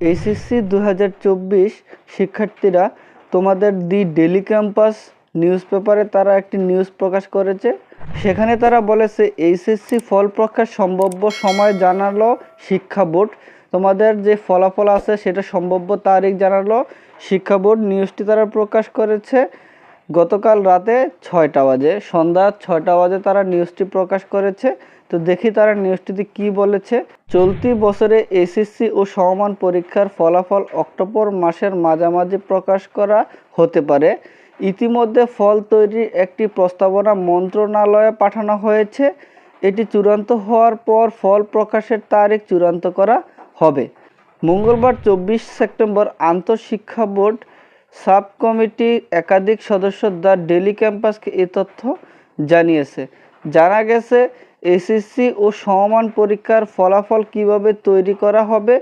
HSC দু হাজার চব্বিশ শিক্ষার্থীরা তোমাদের দি ডেলি ক্যাম্পাস নিউজ পেপারে তারা একটি নিউজ প্রকাশ করেছে। সেখানে তারা বলেছে এইচএসসি ফল প্রকাশ সম্ভাব্য সময় জানালো শিক্ষা বোর্ড। তোমাদের যে ফলাফল আছে সেটা সম্ভাব্য তারিখ জানালো শিক্ষা বোর্ড। নিউজটি তারা প্রকাশ করেছে গতকাল রাতে ছয়টা বাজে, সন্ধ্যা ছয়টা বাজে তারা নিউজটি প্রকাশ করেছে। তো দেখি তারা নিউজটিতে কি বলেছে। চলতি বছরে এসএসসি ও সমমান পরীক্ষার ফলাফল অক্টোবর মাসের মাঝামাঝি প্রকাশ করা হতে পারে। ইতিমধ্যে ফল তৈরির একটি প্রস্তাবনা মন্ত্রণালয়ে পাঠানো হয়েছে। এটি চূড়ান্ত হওয়ার পর ফল প্রকাশের তারিখ চূড়ান্ত করা হবে। মঙ্গলবার চব্বিশ সেপ্টেম্বর আন্তঃশিক্ষা বোর্ড সাব কমিটি একাধিক সদস্য দ্য ডেলি ক্যাম্পাসকে এ তথ্য জানিয়েছে। জানা গেছে, এসএসসি ও সমমান পরীক্ষার ফলাফল কীভাবে তৈরি করা হবে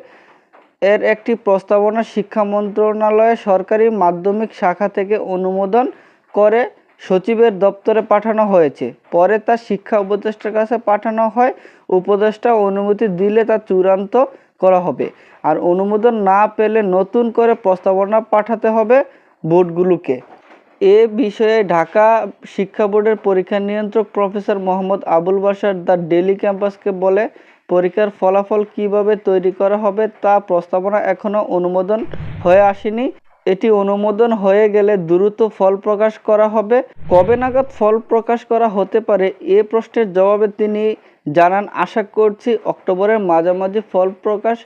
এর একটি প্রস্তাবনা শিক্ষা মন্ত্রণালয়ের সরকারি মাধ্যমিক শাখা থেকে অনুমোদন করে সচিবের দপ্তরে পাঠানো হয়েছে। পরে তা শিক্ষা উপদেষ্টার কাছে পাঠানো হয়। উপদেষ্টা অনুমতি দিলে তা চূড়ান্ত করা হবে। আর অনুমোদন না পেলে নতুন করে প্রস্তাবনা পাঠাতে হবে বোর্ডগুলোকে। এ বিষয়ে ঢাকা শিক্ষা বোর্ডের পরীক্ষা নিয়ন্ত্রক professor Mohammad Abul Bashar The Daily ক্যাম্পাসকে বলে, পরীক্ষার ফলাফল কীভাবে তৈরি করা হবে তা প্রস্তাবনা এখনও অনুমোদন হয়ে আসেনি। এটি অনুমোদন হয়ে গেলে দ্রুত ফল প্রকাশ করা হবে। কবে নাগাদ ফল প্রকাশ করা হতে পারে এ প্রশ্নের জবাবে তিনি জানান, আশা করছি অক্টোবরের মাঝামাঝি ফল প্রকাশ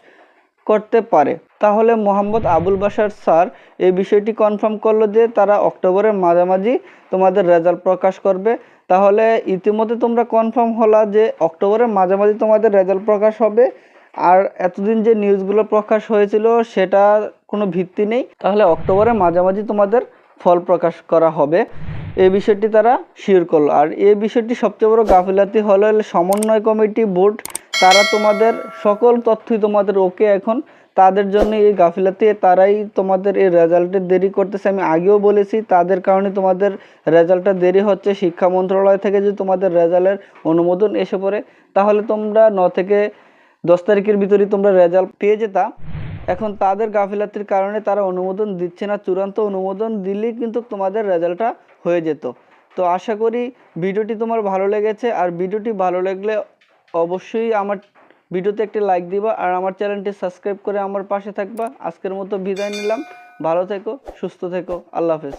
করতে পারে। তাহলে মোহাম্মদ আবুল বাশার স্যার এই বিষয়টি কনফার্ম করল যে তারা অক্টোবরের মাঝামাঝি তোমাদের রেজাল্ট প্রকাশ করবে। তাহলে ইতিমধ্যে তোমরা কনফার্ম হলা যে অক্টোবরের মাঝামাঝি তোমাদের রেজাল্ট প্রকাশ হবে। আর এতদিন যে নিউজগুলো প্রকাশ হয়েছিল সেটা কোনো ভিত্তি নেই। তাহলে অক্টোবরের মাঝামাঝি তোমাদের ফল প্রকাশ করা হবে। এই বিষয়টি তারা শিওর করল। আর এই বিষয়টি সবচেয়ে বড় গাফিলাতি হলো সমন্বয় কমিটি বোর্ড, তারা তোমাদের সকল তথ্যই তোমাদের ওকে এখন। তাদের জন্য এই গাফিলাতি, তারাই তোমাদের এই রেজাল্টে দেরি করতেছে। আমি আগেও বলেছি, তাদের কারণে তোমাদের রেজাল্টটা দেরি হচ্ছে। শিক্ষা মন্ত্রণালয় থেকে যে তোমাদের রেজাল্টের অনুমোদন এসে পড়ে, তাহলে তোমরা ন থেকে দশ তারিখের ভিতরেই তোমরা রেজাল্ট পেয়ে যেতা। এখন তাদের গাফিলাতির কারণে তারা অনুমোদন দিচ্ছে না। চূড়ান্ত অনুমোদন দিলেই কিন্তু তোমাদের রেজাল্টটা হয়ে যেত। তো আশা করি ভিডিওটি তোমার ভালো লেগেছে। আর ভিডিওটি ভালো লাগলে অবশ্যই আমার ভিডিওতে একটি লাইক দিবা আর আমার চ্যানেলটি সাবস্ক্রাইব করে আমার পাশে থাকবা। আজকের মতো বিদায় নিলাম। ভালো থেকো, সুস্থ থেকো। আল্লাহ হাফেজ।